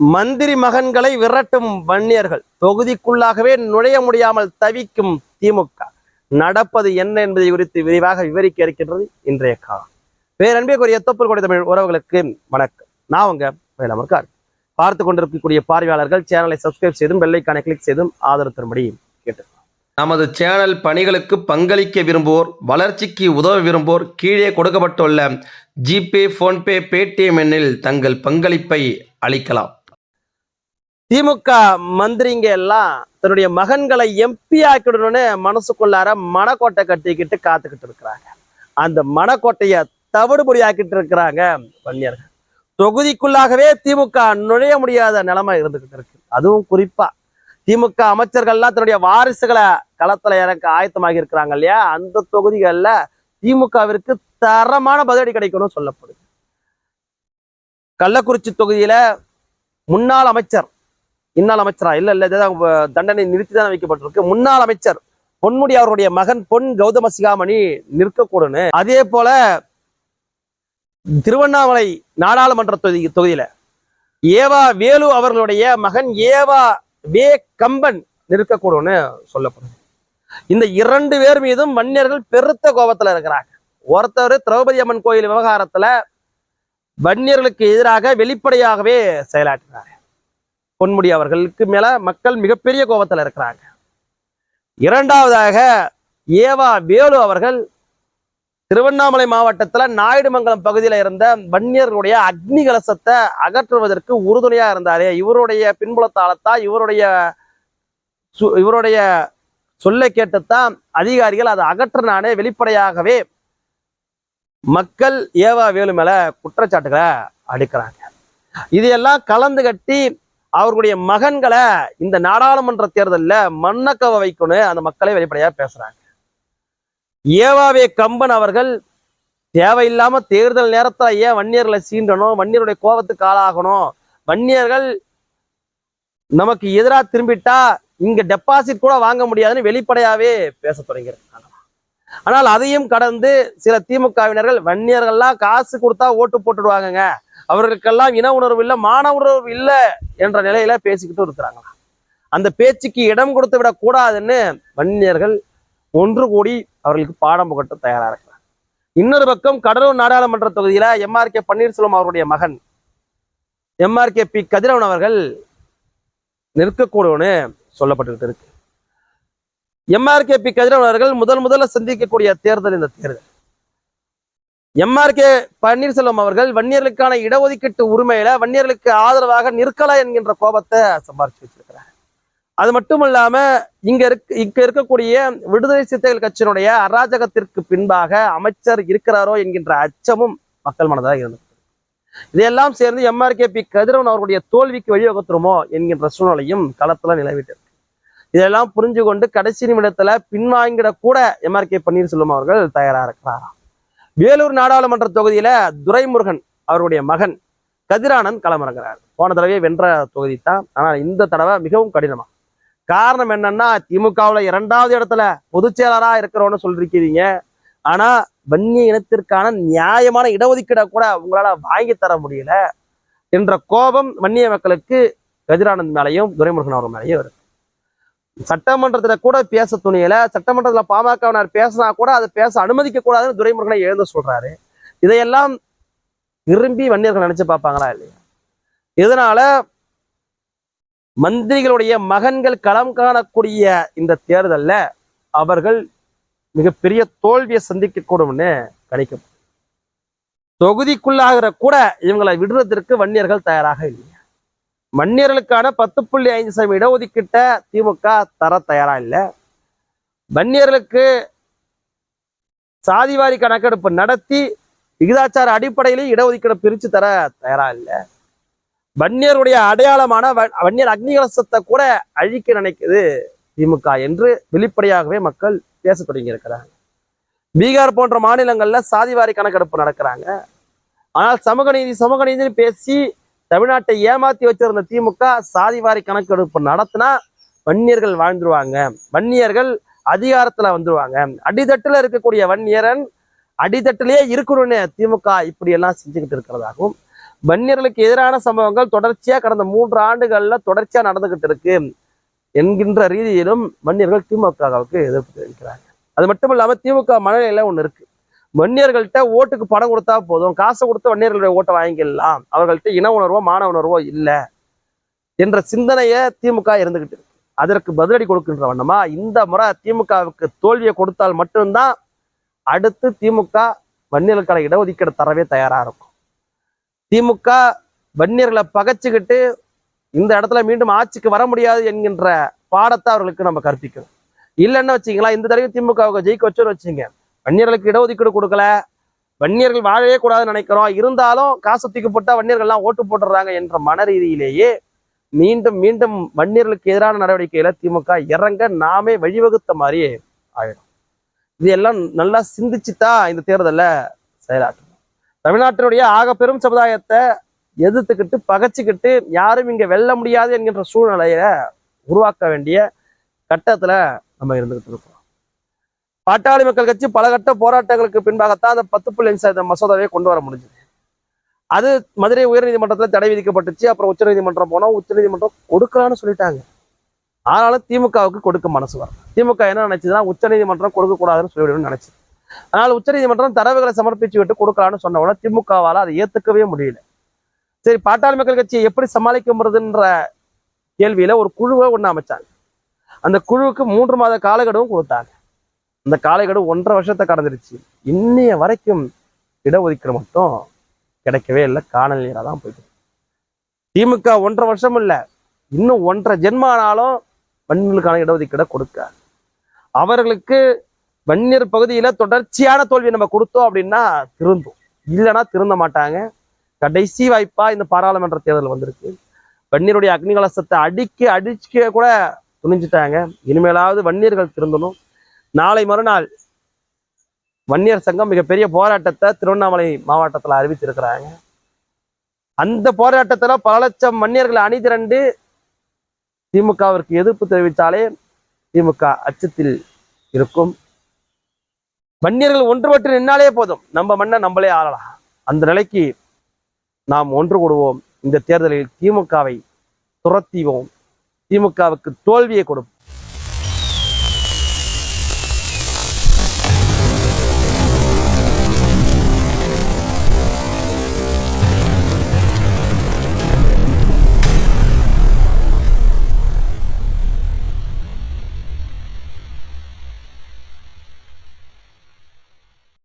மந்திரி மகன்களை விரட்டும் வன்னியர்கள். தொகுதிக்குள்ளாகவே நுழைய முடியாமல் தவிக்கும் திமுக. நடப்பது என்ன என்பதை குறித்து விரிவாக விவரிக்க இருக்கின்றது இன்றைய காலம் கூறிய எத்தப்பொருள் கொடை தமிழ் உறவுகளுக்கு வணக்கம். நான் உங்க வேலமர்கார் பார்த்து கொண்டிருக்கக்கூடிய பார்வையாளர்கள் சேனலை சப்ஸ்கிரைப் செய்தும் வெள்ளைக்கான கிளிக் செய்தும் ஆதரவு தரும்படி கேட்டு நமது சேனல் பணிகளுக்கு பங்களிக்க விரும்புவோர் வளர்ச்சிக்கு உதவ விரும்புவோர் கீழே கொடுக்கப்பட்டுள்ள ஜிபே ஃபோன்பே பேடிஎம் எண்ணில் தங்கள் பங்களிப்பை அளிக்கலாம். திமுக மந்திரிங்க எல்லாம் தன்னுடைய மகன்களை எம்பி ஆக்கிடணும்னு மனசுக்குள்ளார மனக்கோட்டை கட்டிக்கிட்டு காத்துக்கிட்டு இருக்கிறாங்க. அந்த மனக்கோட்டையை தவிடுபொடி ஆக்கிட்டு இருக்கிறாங்க வன்னியர்கள். தொகுதிக்குள்ளாகவே திமுக நுழைய முடியாத நிலைமை இருந்துகிட்டு இருக்கு. அதுவும் குறிப்பா திமுக அமைச்சர்கள்லாம் தன்னுடைய வாரிசுகளை களத்துல எனக்கு ஆயத்தமாகி இருக்கிறாங்க இல்லையா? அந்த தொகுதிகளில் திமுகவிற்கு தரமான பதிலடி கிடைக்கணும்னு சொல்லப்படுது. கள்ளக்குறிச்சி தொகுதியில முன்னாள் அமைச்சர் இன்னால் அமைச்சரா? இல்ல இல்லை இதுதான் தண்டனை நிறுத்தி தான் வைக்கப்பட்டிருக்கு. முன்னாள் அமைச்சர் பொன்முடி அவருடைய மகன் பொன் கௌதம சிகாமணி நிற்கக்கூடும்னு அதே போல திருவண்ணாமலை நாடாளுமன்ற தொகுதி தொகுதியில ஏவா வேலு அவர்களுடைய மகன் ஏவா வே கம்பன் நிற்கக்கூடும்னு சொல்லப்படுது இந்த இரண்டு பேர் மீதும் வன்னியர்கள் பெருத்த கோபத்துல இருக்கிறாங்க. ஒருத்தர் திரௌபதி அம்மன் கோயில் விவகாரத்துல வன்னியர்களுக்கு எதிராக வெளிப்படையாகவே செயலாற்றினார். பொன்முடி அவர்களுக்கு மேல மக்கள் மிகப்பெரிய கோபத்துல இருக்கிறாங்க. இரண்டாவதாக ஏவா வேலு அவர்கள் திருவண்ணாமலை மாவட்டத்துல நாயுடுமங்கலம் பகுதியில இருந்த வன்னியர்களுடைய அக்னி கலசத்தை அகற்றுவதற்கு உறுதுணையா இருந்தாரே. இவருடைய பின்புலத்தாலத்தான் இவருடைய சு- இவருடைய சொல்லை கேட்டுத்தான் அதிகாரிகள் அதை அகற்றினானே வெளிப்படையாகவே மக்கள் ஏவா வேலு மேல குற்றச்சாட்டுகளை அடுக்கிறாங்க. இதையெல்லாம் கலந்து கட்டி அவர்களுடைய மகன்களை இந்த நாடாளுமன்ற தேர்தலில் மண்ணக்கவ வைக்கணும் அந்த மக்களை வெளிப்படையா பேசுறாங்க. ஏவாவே கம்பன் அவர்கள் தேவையில்லாம தேர்தல் நேரத்தில் ஏன் வன்னியர்களை சீண்டணும் வன்னியருடைய கோபத்துக்கு ஆளாகணும்? வன்னியர்கள் நமக்கு எதிரா திரும்பிட்டா இங்க டெபாசிட் கூட வாங்க முடியாதுன்னு வெளிப்படையாவே பேச தொடங்கியிருக்காங்க. ஆனால் அதையும் கடந்து சில திமுகவினர்கள் வன்னியர்கள்லாம் காசு கொடுத்தா ஓட்டு போட்டுடுவாங்கங்க. அவர்களுக்கெல்லாம் இன உணர்வு இல்லை மான உணர்வு இல்லை என்ற நிலையில பேசிக்கிட்டு இருக்கிறாங்களா அந்த பேச்சுக்கு இடம் கொடுத்து விடக்கூடாதுன்னு வன்னியர்கள் ஒன்று கூடி அவர்களுக்கு பாடம் புகட்ட தயாரா இருக்கிறாங்க. இன்னொரு பக்கம் கடலூர் நாடாளுமன்ற தொகுதியில எம்ஆர் கே பன்னீர்செல்வம் அவருடைய மகன் எம்ஆர் கே பி கதிரவன் அவர்கள் நிற்கக்கூடும்னு சொல்லப்பட்டுக்கிட்டு இருக்கு. எம்ஆர்கே பி கதிரவன் அவர்கள் முதல் முதல்ல சந்திக்கக்கூடிய தேர்தல் இந்த தேர்தல். எம்ஆர்கே பன்னீர்செல்வம் அவர்கள் வன்னியர்களுக்கான இடஒதுக்கீட்டு உரிமையில வன்னியர்களுக்கு ஆதரவாக நிற்கலாம் என்கின்ற கோபத்தை சம்பாரிச்சு வச்சிருக்கிறார். அது மட்டும் இல்லாம இங்க இருக்க இங்க இருக்கக்கூடிய விடுதலை சிறுத்தைகள் கட்சியினுடைய அராஜகத்திற்கு பின்பாக அமைச்சர் இருக்கிறாரோ என்கின்ற அச்சமும் மக்கள் மனதாக இருந்தது. இதையெல்லாம் சேர்ந்து எம்ஆர்கே பி கதிரவன் அவர்களுடைய தோல்விக்கு வழிவகுத்துருமோ என்கின்ற சூழ்நிலையும் களத்துல நிலவிட்டு இதெல்லாம் புரிஞ்சு கொண்டு கடைசி நிமிடத்துல பின்வாங்கிட கூட எம்ஆர்கே பன்னீர்செல்வம் அவர்கள் தயாரா இருக்கிறாராம். வேலூர் நாடாளுமன்ற தொகுதியில துரைமுருகன் அவருடைய மகன் கதிரானந்த் களமிறங்குறார். போன தடவை வென்ற தொகுதி தான். ஆனால் இந்த தடவை மிகவும் கடினமா. காரணம் என்னன்னா திமுகவுல இரண்டாவது இடத்துல பொதுச் செயலரா இருக்கிறோன்னு சொல்லிருக்கிறீங்க. ஆனா வன்னிய இனத்திற்கான நியாயமான இடஒதுக்கீடை கூட உங்களால வாங்கி தர முடியல என்ற கோபம் வன்னிய மக்களுக்கு கதிரானந்த் மேலையும் துரைமுருகன் அவர் மேலையும் இருக்கு. சட்டமன்றத்துல கூட பேச துணியல சட்டமன்றத்தில் பாமகவினர் பேசினா கூட அதை பேச அனுமதிக்க கூடாதுன்னு துரைமுருகனை எழுந்து சொல்றாரு. இதையெல்லாம் விரும்பி வன்னியர்கள் நினைச்சு பார்ப்பாங்களா இல்லையா? இதனால மந்திரிகளுடைய மகன்கள் களம் காணக்கூடிய இந்த தேர்தல்ல அவர்கள் மிகப்பெரிய தோல்வியை சந்திக்கக்கூடும்னு கணிக்கும் தொகுதிக்குள்ளாகிற கூட இவங்களை விடுறதற்கு வன்னியர்கள் தயாராக இல்லை வன்னியர்களுக்கான பத்து புள்ளி ஐந்து சதவீதம் இடஒதுக்கீட்டை திமுக தர தயாரா இல்லை. வன்னியர்களுக்கு சாதிவாரி கணக்கெடுப்பு நடத்தி விகிதாச்சார அடிப்படையிலேயே இடஒதுக்கீடு பிரித்து தர தயாரா இல்லை. வன்னியருடைய அடையாளமான வ- வன்னியர் அக்னிகலசத்தை கூட அழிக்க நினைக்குது திமுக என்று வெளிப்படையாகவே மக்கள் பேச தொடங்கி இருக்கிறாங்க பீகார் போன்ற மாநிலங்கள்ல சாதிவாரி கணக்கெடுப்பு நடக்கிறாங்க. ஆனால் சமூக நீதி சமூக நீதினு பேசி தமிழ்நாட்டை ஏமாத்தி வச்சிருந்த திமுக சாதிவாரி கணக்கெடுப்பு நடத்தினா வன்னியர்கள் வாழ்ந்துருவாங்க. வன்னியர்கள் அதிகாரத்துல வந்துருவாங்க. அடித்தட்டுல இருக்கக்கூடிய வன்னியரன் அடித்தட்டிலேயே இருக்கணும்னு திமுக இப்படி எல்லாம் செஞ்சுக்கிட்டு இருக்கிறதாகவும் வன்னியர்களுக்கு எதிரான சம்பவங்கள் தொடர்ச்சியா கடந்த மூன்று ஆண்டுகள்ல தொடர்ச்சியா நடந்துகிட்டு இருக்கு என்கின்ற ரீதியிலும் வன்னியர்கள் திமுகவுக்கு எதிர்ப்பு தெரிவிக்கிறாங்க. அது மட்டும் இல்லாம திமுக மனநிலையில ஒண்ணு இருக்கு. வன்னியர்கள்ட்ட ஓட்டுக்கு பணம் கொடுத்தா போதும். காசை கொடுத்து வன்னியர்களுடைய ஓட்டை வாங்கிடலாம். அவர்கள்ட்ட இன உணர்வோ மான உணர்வோ இல்லை என்ற சிந்தனையை திமுக இருந்துகிட்டு இருக்கு. அதற்கு பதிலடி கொடுக்கின்ற வண்ணமா இந்த முறை திமுகவுக்கு தோல்வியை கொடுத்தால் மட்டும்தான் அடுத்து திமுக வன்னியர்களுக்கான இடஒதுக்கீடு தரவே தயாரா இருக்கும். திமுக வன்னியர்களை பகைச்சுக்கிட்டு இந்த இடத்துல மீண்டும் ஆட்சிக்கு வர முடியாது என்கின்ற பாடத்தை அவர்களுக்கு நம்ம கற்பிக்கணும். இல்லைன்னு வச்சிங்களா இந்த தடவை திமுகவுக்கு ஜெயிக்க வச்சோன்னு வச்சுங்க வன்னியர்களுக்கு இடஒதுக்கீடு கொடுக்கல. வன்னியர்கள் வாழவே கூடாதுன்னு நினைக்கிறோம். இருந்தாலும் காசு தூக்கி வன்னியர்கள்லாம் ஓட்டு போட்டுடுறாங்க என்ற மன ரீதியிலேயே மீண்டும் மீண்டும் வன்னியர்களுக்கு எதிரான நடவடிக்கையில திமுக இறங்க நாமே வழிவகுத்த மாதிரியே ஆயிடும். இது எல்லாம் நல்லா சிந்திச்சுட்டா இந்த தேர்தல்ல செயலாற்றணும் தமிழ்நாட்டினுடைய ஆக பெரும் சமுதாயத்தை எதிர்த்துக்கிட்டு பகைச்சிக்கிட்டு யாரும் இங்க வெல்ல முடியாது என்கின்ற சூழ்நிலையை உருவாக்க வேண்டிய கட்டத்துல நம்ம இருந்துகிட்டு இருக்கோம். பாட்டாளி மக்கள் கட்சி பல கட்ட போராட்டங்களுக்கு பின்பாகத்தான் அந்த பத்து புள்ளி அஞ்சு சதவீத மசோதாவை கொண்டு வர முடிஞ்சது. அது மதுரை உயர்நீதிமன்றத்தில் தடை விதிக்கப்பட்டுச்சு. அப்புறம் உச்சநீதிமன்றம் போனால் உச்சநீதிமன்றம் கொடுக்கலான்னு சொல்லிட்டாங்க. ஆனாலும் திமுகவுக்கு கொடுக்க மனசு வரும் திமுக என்ன நினைச்சதுன்னா உச்சநீதிமன்றம் கொடுக்கக்கூடாதுன்னு சொல்லிவிடணும்னு நினைச்சு. அதனால் உச்சநீதிமன்றம் தரவுகளை சமர்ப்பிச்சு விட்டு கொடுக்கலான்னு சொன்ன உடனே திமுகவால் அதை ஏற்றுக்கவே முடியல. சரி பாட்டாளி மக்கள் கட்சியை எப்படி சமாளிக்க முடியுதுன்ற கேள்வியில ஒரு குழுவை ஒன்று அமைச்சாங்க. அந்த குழுவுக்கு மூன்று மாத காலகெடுவும் கொடுத்தாங்க. அந்த காலைக்கடு ஒன்றரை வருஷத்தை கடந்துருச்சு. இன்னைய வரைக்கும் இடஒதுக்கீடு மட்டும் கிடைக்கவே இல்லை. காணல் நீராக தான் போயிட்டு திமுக ஒன்றரை வருஷம் இல்லை. இன்னும் ஒன்றரை ஜென்மானாலும் வன்னியர்களுக்கான இடஒதுக்கீடை கொடுக்க. அவர்களுக்கு வன்னியர் பகுதியில் தொடர்ச்சியான தோல்வியை நம்ம கொடுத்தோம் அப்படின்னா திருந்தும். இல்லைன்னா திருந்த மாட்டாங்க. கடைசி வாய்ப்பா இந்த பாராளுமன்ற தேர்தல் வந்திருக்கு. வன்னியருடைய அக்னிகலசத்தை அடிக்க அடிக்க கூட துணிஞ்சிட்டாங்க. இனிமேலாவது வன்னியர்கள் திருந்தணும். நாளை மறுநாள் வன்னியர் சங்கம் மிகப்பெரிய போராட்டத்தை திருவண்ணாமலை மாவட்டத்தில் அறிவிச்சிருக்கிறாங்க அந்த போராட்டத்தில் பல லட்சம் வன்னியர்களை அணிதிரண்டு திமுகவிற்கு எதிர்ப்பு தெரிவித்தாலே திமுக அச்சத்தில் இருக்கும். வன்னியர்கள் ஒன்றுபட்டு நின்னாலே போதும். நம்ம மண்ணை நம்மளே ஆளலாம். அந்த நிலைக்கு நாம் ஒன்று கூடுவோம். இந்த தேர்தலில் திமுகவை துரத்திவோம் திமுகவுக்கு தோல்வியை கொடுப்போம்.